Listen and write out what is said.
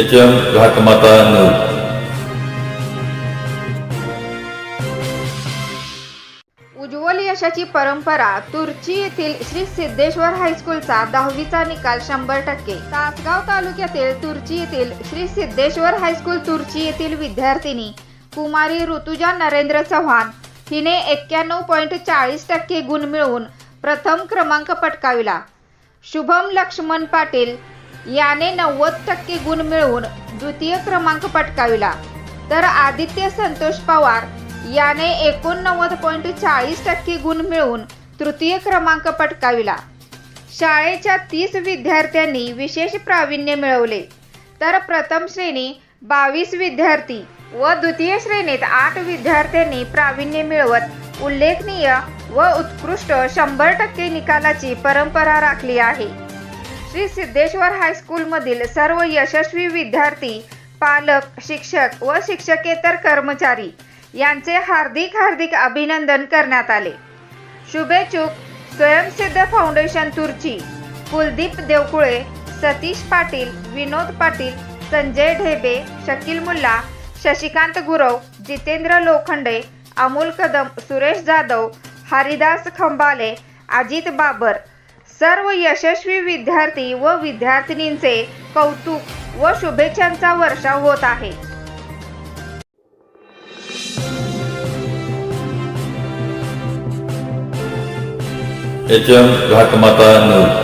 H M Ghatmata news उज्ज्वल यशाची परंपरा तुर्ची येथील श्री सिद्धेश्वर हायस्कूलचा दहावीचा निकाल शंभर टक्के. तासगाव तालुक्यातील तुर्ची येथील श्री सिद्धेश्वर हायस्कूल तुर्ची येथील विद्यार्थिनी कुमारी ऋतुजा नरेंद्र चव्हाण हिने एक्क्याण्णव पॉईंट चाळीस टक्के गुण मिळवून प्रथम क्रमांक पटकाविला. शुभम लक्ष्मण पाटील याने नव्वद टक्के गुण मिळवून द्वितीय क्रमांक पटकाविला. तर आदित्य संतोष पवार याने एकोणनव्वद पॉईंट चाळीस टक्के गुण मिळवून तृतीय क्रमांक पटकाविला. शाळेच्या तीस विद्यार्थ्यांनी विशेष प्रावीण्य मिळवले. तर प्रथम श्रेणी बावीस विद्यार्थी व द्वितीय श्रेणीत आठ विद्यार्थ्यांनी प्रावीण्य मिळवत उल्लेखनीय व उत्कृष्ट शंभर टक्के निकालाची परंपरा राखली आहे. श्री सिद्धेश्वर हायस्कूलमधील सर्व यशस्वी विद्यार्थी पालक शिक्षक व शिक्षकेतर कर्मचारी यांचे हार्दिक हार्दिक अभिनंदन करण्यात आले. शुभेच्छुक स्वयंसिद्ध फाउंडेशन तुर्ची कुलदीप देवकुळे सतीश पाटील विनोद पाटील संजय ढेबे शकील मुल्ला शशिकांत गुरव जितेंद्र लोखंडे अमोल कदम सुरेश जाधव हरिदास खंबाले अजित बाबर सर्व यशस्वी विद्यार्थी व विद्यार्थिनींचे कौतुक व शुभेच्छांचा वर्षाव होत आहे. H M Ghatmata news.